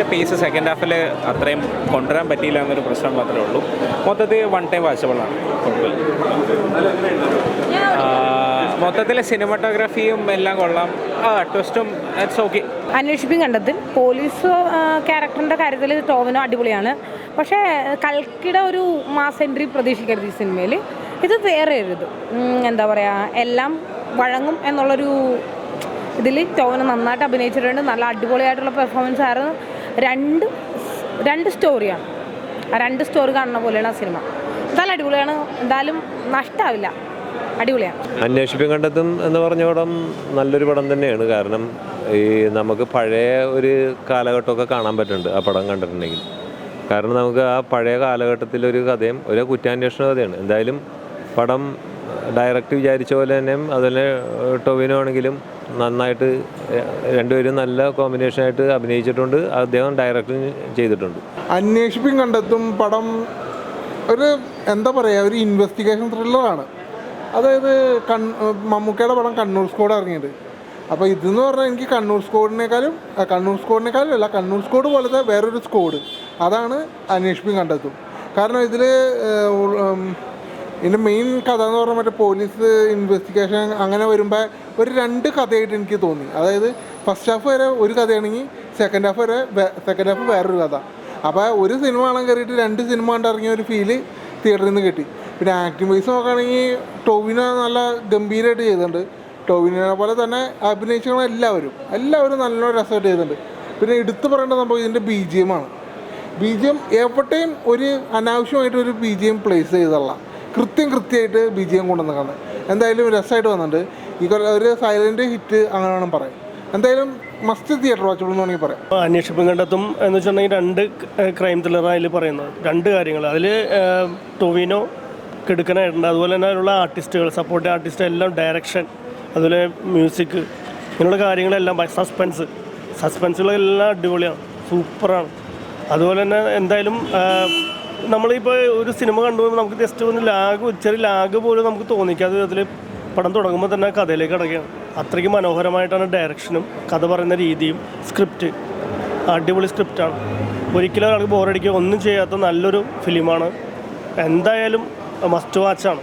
ഫസ്റ്റിന്റെ pace second ഹാഫിൽ അത്രയും കൊണ്ടുവരാൻ പറ്റിയില്ല എന്നൊരു പ്രശ്നം മാത്രമേ ഉള്ളൂ. മൊത്തത്തിൽ വൺ ടൈം വാച്ചബിളാണ് മൊത്തത്തിലെ സിനിമാറ്റോഗ്രാഫിയും എല്ലാം കൊള്ളാം. ആ ട്വിസ്റ്റും it's okay Anweshippin Kandethum police ക്യാരക്ടറിന്റെ കാര്യത്തിൽ ടോവിനോ അടിപൊളിയാണ്. പക്ഷേ കൽക്കിയുടെ ഒരു മാസ് എൻട്രി പ്രതീക്ഷിക്കരുത് ഈ സിനിമയിൽ ഇത് വേറെ ഒരിത് എന്താ പറയുക എല്ലാം വഴങ്ങും എന്നുള്ളൊരു ഇതിൽ ടോവിനോ നന്നായിട്ട് അഭിനയിച്ചിട്ടുണ്ട്. നല്ല അടിപൊളിയായിട്ടുള്ള പെർഫോമൻസ് ആയിരുന്നു. രണ്ട് രണ്ട് സ്റ്റോറിയാണ് ആ രണ്ട് സ്റ്റോറി കാണുന്ന പോലെയാണ് ആ സിനിമ എന്തായാലും അടിപൊളിയാണ്. എന്തായാലും നഷ്ടമാവില്ല അടിപൊളിയാണ്. അന്വേഷിപ്പും കണ്ടെത്തും എന്ന് പറഞ്ഞ പടം നല്ലൊരു പടം തന്നെയാണ്. കാരണം ഈ നമുക്ക് പഴയ ഒരു കാലഘട്ടമൊക്കെ കാണാൻ പറ്റുന്നുണ്ട് ആ പടം കണ്ടിട്ടുണ്ടെങ്കിൽ. കാരണം നമുക്ക് ആ പഴയ കാലഘട്ടത്തിലൊരു കഥയും ഒരു കുറ്റാന്വേഷണ കഥയാണ്. എന്തായാലും പടം ഡയറക്റ്റ് വിചാരിച്ച പോലെ തന്നെ അതുപോലെ ടൊവിനോ ആണെങ്കിലും നന്നായിട്ട് രണ്ടുപേരും നല്ല കോമ്പിനേഷനായിട്ട് അഭിനയിച്ചിട്ടുണ്ട്. അദ്ദേഹം ഡയറക്റ്റ് ചെയ്തിട്ടുണ്ട്. അന്വേഷിപ്പും കണ്ടെത്തും പടം ഒരു എന്താ പറയുക ഒരു ഇൻവെസ്റ്റിഗേഷൻ ത്രില്ലറാണ് അതായത് കൺ മമ്മൂക്കയുടെ പടം കണ്ണൂർ സ്കോഡ് ഇറങ്ങിയത്. അപ്പോൾ ഇതെന്ന് പറഞ്ഞാൽ എനിക്ക് കണ്ണൂർ സ്കോഡിനേക്കാളും കണ്ണൂർ സ്കോഡിനേക്കാളും അല്ല കണ്ണൂർ സ്കോഡ് പോലത്തെ വേറൊരു സ്കോഡ്. അതാണ് അന്വേഷിപ്പും കണ്ടെത്തും. കാരണം ഇതിൽ ഇതിന്റെ മെയിൻ കഥ എന്ന് പറഞ്ഞാൽ മറ്റേ പോലീസ് ഇൻവെസ്റ്റിഗേഷൻ അങ്ങനെ വരുമ്പോൾ ഒരു രണ്ട് കഥയായിട്ട് എനിക്ക് തോന്നി. അതായത് ഫസ്റ്റ് ഹാഫ് വരെ ഒരു കഥയാണെങ്കിൽ സെക്കൻഡ് ഹാഫ് വരെ സെക്കൻഡ് ഹാഫ് വേറൊരു കഥ. അപ്പോൾ ഒരു സിനിമ കാണാൻ കയറിയിട്ട് രണ്ട് സിനിമ കണ്ടിറങ്ങിയ ഒരു ഫീൽ തിയേറ്ററിൽ നിന്ന് കിട്ടി. പിന്നെ ആക്ടിംഗ് വൈസ് നോക്കുകയാണെങ്കിൽ ടോവിന നല്ല ഗംഭീരമായിട്ട് ചെയ്തിട്ടുണ്ട്. ടോവിനെ പോലെ തന്നെ അഭിനയിച്ചവർ എല്ലാവരും എല്ലാവരും നല്ല രസമായിട്ട് ചെയ്തിട്ടുണ്ട്. പിന്നെ എടുത്തു പറയേണ്ട സംഭവം ഇതിന്റെ ബി ജി എം ആണ്. ബി ജി എം എവിടെയും ഒരു അനാവശ്യമായിട്ട് ഒരു ബി ജി എം പ്ലേസ് ചെയ്തല്ല കൃത്യം കൃത്യമായിട്ട് ബി ജി എം കാണുന്നത് എന്തായാലും രസമായിട്ട് വന്നിട്ടുണ്ട്. ഈ ഒരു സൈലന്റ് ഹിറ്റ് അങ്ങനെ വേണം പറയാം എന്തായാലും മസ്റ്റ് തിയേറ്റർ വാച്ചബിൾ എന്ന് വേണമെങ്കിൽ പറയാം. അന്വേഷിപ്പം കണ്ടെത്തും എന്ന് വെച്ചിട്ടുണ്ടെങ്കിൽ രണ്ട് ക്രൈം ത്രില്ലറാണ് അതിൽ പറയുന്നത്. രണ്ട് കാര്യങ്ങൾ അതിൽ ടൊവിനോ കിടുക്കനായിട്ടുണ്ട്. അതുപോലെ തന്നെ അതിലുള്ള ആർട്ടിസ്റ്റുകൾ സപ്പോർട്ടിംഗ് ആർട്ടിസ്റ്റ് എല്ലാം ഡയറക്ഷൻ അതുപോലെ മ്യൂസിക് ഇങ്ങനെയുള്ള കാര്യങ്ങളെല്ലാം സസ്പെൻസ് സസ്പെൻസുകളെല്ലാം അടിപൊളിയാണ്. സൂപ്പറാണ് അതുപോലെ തന്നെ എന്തായാലും നമ്മളിപ്പോൾ ഒരു സിനിമ കണ്ടുപോകുമ്പോൾ നമുക്ക് ജസ്റ്റ് ഒന്ന് ലാഗ് ചെറിയ ലാഗ് പോലും നമുക്ക് തോന്നിക്കാത്ത വിധത്തിൽ പടം തുടങ്ങുമ്പോൾ തന്നെ കഥയിലേക്ക് അടയ്ക്കുകയാണ് അത്രയ്ക്ക് മനോഹരമായിട്ടാണ് ഡയറക്ഷനും കഥ പറയുന്ന രീതിയും സ്ക്രിപ്റ്റ് അടിപൊളി സ്ക്രിപ്റ്റാണ് ഒരിക്കലും ഒരാൾക്ക് ബോറടിക്കുക ഒന്നും ചെയ്യാത്ത നല്ലൊരു ഫിലിമാണ് എന്തായാലും മസ്റ്റ് വാച്ചാണ്